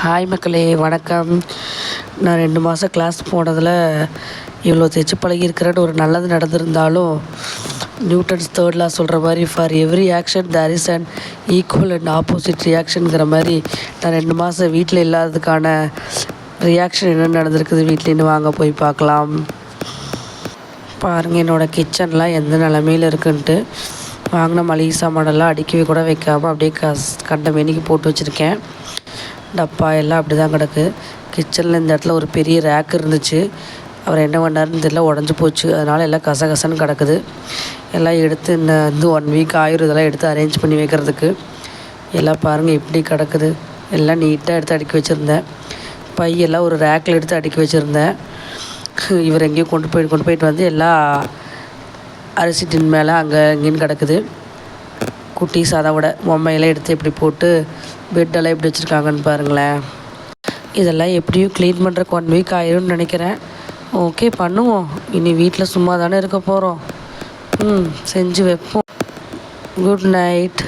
Hi மக்களே வணக்கம். நான் ரெண்டு மாதம் கிளாஸ் போனதில் இவ்வளோ தைச்சு பழகியிருக்கிறேன்னு ஒரு நல்லது நடந்திருந்தாலும் நியூட்டன்ஸ் தேர்ட்லாம் சொல்கிற மாதிரி for every action there is and equal and opposite ரியாக்ஷனுங்கிற மாதிரி நான் ரெண்டு மாதம் வீட்டில் இல்லாததுக்கான ரியாக்ஷன் என்ன நடந்திருக்குது வீட்லேன்னு வாங்க போய் பார்க்கலாம். பாருங்கள் என்னோடய கிச்சன்லாம் எந்த நிலமையில் இருக்குன்ட்டு. வாங்கின மளிகை சாமானெல்லாம் அடுக்கி கூட வைக்காமல் அப்படியே கஸ் கண்ட மெனிக்கு போட்டு வச்சுருக்கேன். டப்பா எல்லாம் அப்படி தான் கிடக்கு. கிச்சனில் இந்த இடத்துல ஒரு பெரிய ரேக் இருந்துச்சு. அவர் என்ன பண்ணாருன்னு தெரியல உடஞ்சி போச்சு. அதனால் எல்லாம் கசகசன்னு கிடக்குது. எல்லாம் எடுத்து இன்னும் வந்து ஒன் வீக் ஆயிரும். இதெல்லாம் எடுத்து அரேஞ்ச் பண்ணி வைக்கிறதுக்கு. எல்லாம் பாருங்கள் எப்படி கிடக்குது. எல்லாம் நீட்டாக எடுத்து அடுக்கி வச்சுருந்தேன். பையெல்லாம் ஒரு ரேக்கில் எடுத்து அடுக்கி வச்சுருந்தேன். இவர் எங்கேயோ கொண்டு போய் கொண்டு போயிட்டு வந்து எல்லா அரிசி டின் மேலே அங்கே இங்கேன்னு கிடக்குது. குட்டி சாதாவோட பொம்மையெல்லாம் எடுத்து இப்படி போட்டு பெட்டெல்லாம் எப்படி வச்சுருக்காங்கன்னு பாருங்களேன். இதெல்லாம் எப்படியும் க்ளீன் பண்ணுறக்கு ஒன் வீக் ஆயிரும்னு நினைக்கிறேன். ஓகே பண்ணுவோம். இனி வீட்டில் சும்மா தானே இருக்க போகிறோம் ம் செஞ்சு வைப்போம். Good night